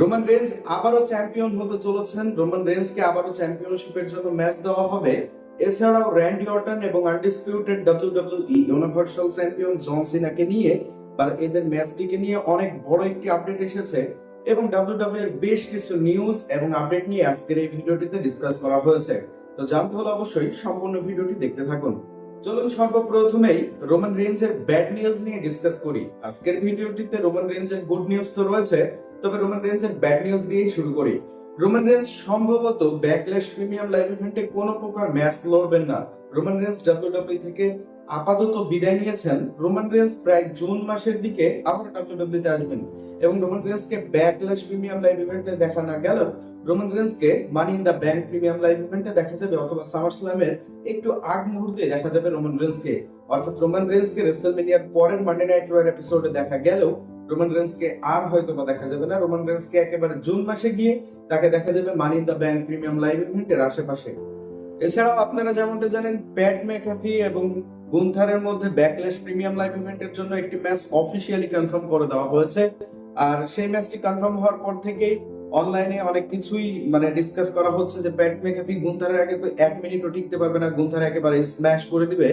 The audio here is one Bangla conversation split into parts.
রোমান রেঞ্জ আবারও চ্যাম্পিয়ন হতে চলেছেন। রোমান রেঞ্জকে আবারও চ্যাম্পিয়নশিপের জন্য ম্যাচ দেওয়া হবে। এছাড়াও র্যান্ডি অর্টন এবং undisputed WWE universal champion John সিনাকে নিয়ে বা এদের ম্যাচটিকে নিয়ে অনেক বড় একটি আপডেট এসেছে এবং ডাব্লিউডাব্লিউ এর বেশ কিছু নিউজ এবং আপডেট নিয়ে আজকের এই ভিডিওটিতে ডিসকাস করা হয়েছে। তো জানতে হলে অবশ্যই সম্পূর্ণ ভিডিওটি দেখতে থাকুন। চলুন সর্বপ্রথমেই রোমান রেঞ্জের ব্যাড নিউজ নিয়ে ডিসকাস করি। আজকের ভিডিওটিতে রোমান রেঞ্জের গুড নিউজ তো রয়েছে, তবে রোমান রেঞ্জের ব্যাড নিউজ দিয়েই শুরু করি। রোমান রেঞ্জ সম্ভবত ব্যাকলেশ প্রিমিয়াম লাইভ ইভেন্টে কোনো প্রকার ম্যাচ লড়বেন না। রোমান রেঞ্জ ডাব্লিউডাব্লিউ থেকে আপাতত বিদায় নিয়েছেন। রোমান রেঞ্জ প্রায় জুন মাসের দিকে আবার তে আসবেন এবং রোমান ব্যাকলেশ প্রিমিয়াম লাইভ ইভেন্টে দেখা না গেলেও Roman রেঞ্জকে money in the bank premium live ইভেন্টে দেখা যাবে অথবা সামার স্ল্যামের একটু আগ মুহূর্তে দেখা যাবে রোমান রেঞ্জকে অর্থাৎ রোমান রেঞ্জকে রেসেলমেনিয়ার পরের মানডে নাইট রয়্যাল এপিসোডে দেখা গেলেও রোমান রেঞ্জকে আর হয়তো বা দেখা যাবে না। রোমান রেঞ্জকে একেবারে জুন মাসে গিয়ে তাকে দেখা যাবে money in the bank premium live ইভেন্টের আশেপাশে। এছাড়াও আপনারা যেমনটা জানেন, প্যাট ম্যাকাফি এবং গুন্থারের মধ্যে ব্যাকলেশ প্রিমিয়াম লাইভ ইভেন্টের জন্য একটি ম্যাচ অফিসিয়ালি কনফার্ম করে দেওয়া হয়েছে। আর সেই ম্যাচটি কনফার্ম হওয়ার পর থেকেই অনলাইনে অনেক কিছুই মানে ডিসকাস করা হচ্ছে যে প্যাট মেকাফি গুন্থারের আগে তো এক মিনিটও টিকতে পারবে না। গুন্থার একেবারে স্ম্যাশ করে দিবে।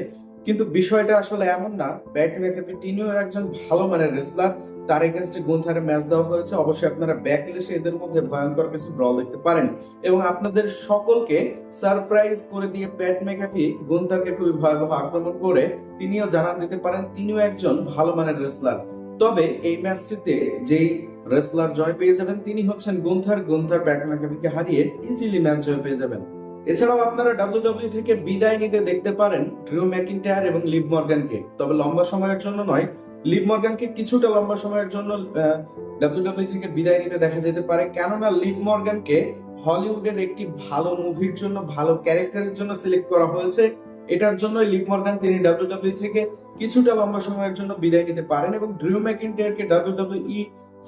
কিন্তু বিষয়টা আসলে এমন না। প্যাট মেকাফি তিনিও একজন ভালো মানের রেসলার তার এগেনস্টে গুন্থারের ম্যাচ দেওয়া হয়েছে। অবশ্যই আপনারা ব্যাকলেশে এদের মধ্যে ভয়ঙ্কর কিছু ড্র দেখতে পারেন। এবং আপনাদের সকলকে সারপ্রাইজ করে দিয়ে প্যাট মেকাফি গুন্থারকে খুবই ভয়াবহ আক্রমণ করে তিনিও জানান দিতে পারেন, তিনিও একজন ভালো মানের রেসলার তবে এই ম্যাচটিতে যেই রেসলার জয় পেয়ে যাবেন, তিনি হচ্ছেন গুন্থার গুন্থার প্যাট ম্যাকাফিকে হারিয়ে ইজিলি ম্যাচ জয় পেয়ে যাবেন। এছাড়াও আপনারা ডাব্লিউডব্লিউ থেকে বিদায় নিতে দেখতে পারেন ড্রিউ ম্যাকিনটায়ার এবং লিভ মর্গানকে। তবে লম্বা সময়ের জন্য নয় লিভ মর্গানকে কিছুটা লম্বা সময়ের জন্য ডাব্লিউডব্লিউ থেকে বিদায় নিতে দেখা যেতে পারে। কেননা লিভ মর্গানকে হলিউডের একটি ভালো মুভির জন্য, ভালো ক্যারেক্টারের জন্য সিলেক্ট করা হয়েছে। এটার জন্য লিভ মর্গান তিনি ডাব্লিউডব্লিউ থেকে কিছুটা লম্বা সময়ের জন্য বিদায় নিতে পারেন এবং ড্রিউ ম্যাকিনটায়ারকে ডাব্লিউডব্লিউ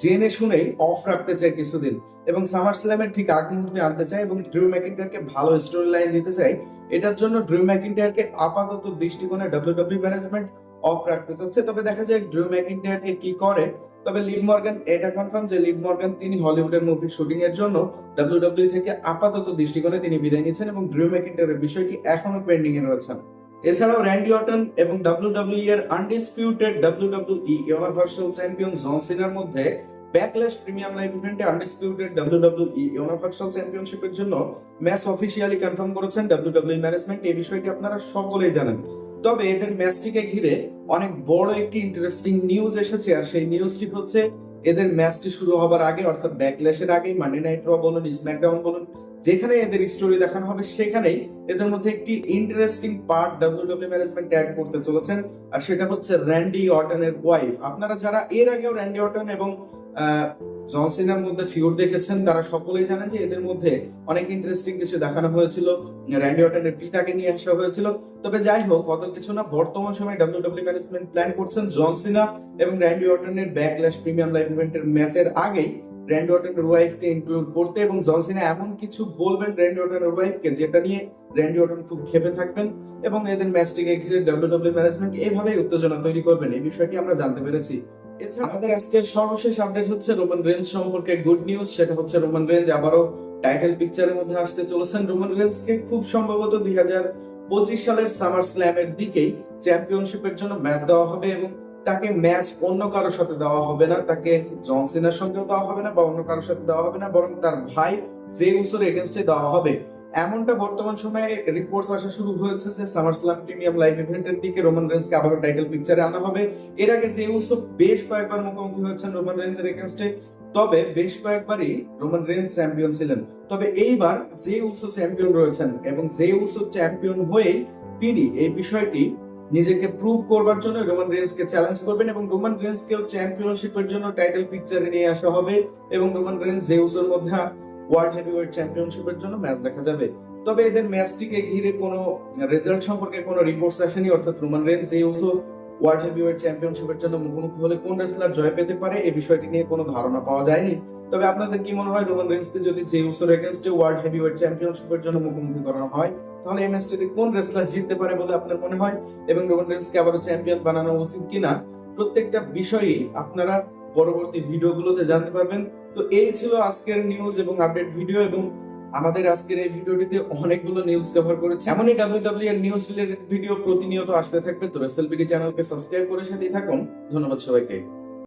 জেনে শুনেই অফ রাখতে চায় কিছুদিন এবং সামার স্ল্যামের ঠিক আগ মুহূর্তে আনতে চায় এবং ড্রিউ ম্যাকিনটায়ারকে ভালো স্টোরি লাইন দিতে চায়। এটার জন্য ড্রিউ ম্যাকিনটায়ারকে আপাতত দৃষ্টিকোণে ডাব্লিউডব্লিউ ম্যানেজমেন্ট অফ রাখতে চাচ্ছে। তবে দেখা যায় ড্রিউ ম্যাকিনটায়ারকে কি করে। তবে লিভ মর্গান এটা কনফার্ম যে লিভ মর্গান তিনি হলিউডের মুভির শুটিং এর জন্য ডাব্লিউডব্লিউ থেকে আপাতত দৃষ্টিকোণে তিনি বিদায় নিয়েছেন এবং ড্রিউ ম্যাকিনটায়ারের বিষয়টি এখনও পেন্ডিং এ রয়েছে। এছাড়াও র্যান্ডি অটন এবং ডাব্লিউডব্লিউ এর undisputed WWE universal champion John সিনার মধ্যে ব্যাকলেশ প্রিমিয়াম লাইভ ইভেন্টে আনডিসপিউটেড ডাব্লিউডব্লিউ ইউনিভার্সাল চ্যাম্পিয়নশিপের জন্য ম্যাচ অফিসিয়ালি কনফার্ম করেছেন ডাব্লিউডব্লিউ ম্যানেজমেন্ট এই বিষয়টি আপনারা সকলেই জানেন। তবে এদের ম্যাচটিকে ঘিরে অনেক বড় একটি ইন্টারেস্টিং নিউজ এসেছে, আর সেই নিউজটি হচ্ছে এদের ম্যাচটি শুরু হবার আগে, অর্থাৎ ব্যাকলেশের আগে মান্ডে নাইট র বলুন স্ম্যাকডাউন বলুন যেখানে এদের স্টোরি দেখানো হবে, সেখানেই এদের মধ্যে একটি interesting part WWE management add করতে চলেছেন, আর সেটা হচ্ছে র্যান্ডি অটনের ওয়াইফ আপনারা যারা এর আগেও র্যান্ডি অটন এবং জনসিনার মধ্যে ফিউর দেখেছেন, তারা সকলেই জানেন যে এদের মধ্যে অনেক ইন্টারেস্টিং কিছু দেখানো হয়েছিল। র্যান্ডি অটনের পিতাকে নিয়ে আসা হয়েছিল। তবে যাই হোক কত কিছু না, বর্তমান সময়ে ডাব্লিউডব্লিউ ম্যানেজমেন্ট প্ল্যান করছেন জনসিনা এবং র্যান্ডি অটনের ব্যাকল্যাশ প্রিমিয়াম লাইভ ইভেন্টের ম্যাচের আগেই র্যান্ডি অটনের ওয়াইফকে ইনক্লুড করতে এবং জনসিনা এমন কিছু বলবেন র্যান্ডি অটনের ওয়াইফকে যেটা নিয়ে র্যান্ডি অটন খুব খেপে থাকবেন এবং এদের ম্যাচটিকে ঘিরে ডাব্লিউডব্লিউ ম্যানেজমেন্ট এইভাবেই উত্তেজনা তৈরি করবেন। এই বিষয়টি আমরা জানতে পেরেছি। এছাড়া আমাদের আজকের সর্বশেষ আপডেট হচ্ছে রোমান রেঞ্জ সম্পর্কে গুড নিউজ সেটা হচ্ছে রোমান রেঞ্জ আবারও টাইটেল পিকচারের মধ্যে আসতে চলেছেন। রোমান রেঞ্জকে খুব সম্ভবত দুই হাজার পঁচিশ সালের সামার স্ল্যামের দিকেই চ্যাম্পিয়নশিপের জন্য ম্যাচ দেওয়া হবে এবং তাকে ম্যাচ অন্য কারোর সাথে দেওয়া হবে না, তাকে জনসিনার সঙ্গেও দেওয়া হবে না বা অন্য কারোর সাথে দেওয়া হবে না, বরং তার ভাই জে উসোর এগেনস্টে দেওয়া হবে। এমনটা বর্তমান সময়ে রিপোর্টস আসা শুরু হয়েছে যে সামার স্ল্যাম প্রিমিয়াম লাইভ ইভেন্টের দিকে রোমান রেঞ্জকে আবারও টাইটেল পিকচারে আনা হবে। এর আগে যে উসো বেশ কয়েকবার মুখোমুখি হয়েছেন রোমান রেঞ্জের এগেনস্টে তবে বেশ কয়েকবারই রোমান রেঞ্জ চ্যাম্পিয়ন ছিলেন। তবে এইবার যে উসো চ্যাম্পিয়ন রয়েছেন এবং যে উসো চ্যাম্পিয়ন হয়েই তিনি এই বিষয়টি নিজেকে প্রুভ করবার জন্য রোমান রেঞ্জকে চ্যালেঞ্জ করবেন এবং রোমান রেঞ্জকেও চ্যাম্পিয়নশিপের জন্য টাইটেল পিকচারে নিয়ে আসা হবে এবং রোমান রেঞ্জ জেউসের মধ্যে ওয়ার্ল্ড হেভিওয়েট চ্যাম্পিয়নশিপের জন্য ম্যাচ দেখা যাবে। তবে এদের ম্যাচটিকে ঘিরে কোনো রেজাল্ট সম্পর্কে কোনো রিপোর্টস আসেনি, অর্থাৎ Roman Reigns Jey Uso world heavyweight চ্যাম্পিয়নশিপের জন্য মুখোমুখি হলে কোন রেসলার জয় পেতে পারে এই বিষয়টি নিয়ে কোনো ধারণা পাওয়া যায়নি। তবে আপনাদের কি মনে হয় রোমান রেঞ্জকে যদি জেউসোর এগেনস্টে ওয়ার্ল্ড হেভিওয়েট চ্যাম্পিয়নশিপের জন্য মুখোমুখি করানো হয় তাহলে এই ম্যাচটিতে কোন রেসলার জিততে পারে বলে আপনার মনে হয়? এবং রোমান রেঞ্জকে আবারও চ্যাম্পিয়ন বানানো উচিত কিনা? প্রত্যেকটা বিষয়ই আপনারা পরবর্তী ভিডিওগুলোতে জানতে পারবেন। তো এই ছিল আজকের নিউজ এবং আপডেট ভিডিও এবং আমাদের আজকের এই ভিডিওটিতে অনেকগুলো নিউজ কভার করেছি। এমনই ডাব্লিউডাব্লিউ এর নিউজ রিলেটেড ভিডিও প্রতিনিয়ত আসতে থাকবে। তো রেসেলবিডি চ্যানেলকে সাবস্ক্রাইব করে সাথেই থাকুন। ধন্যবাদ সবাইকে।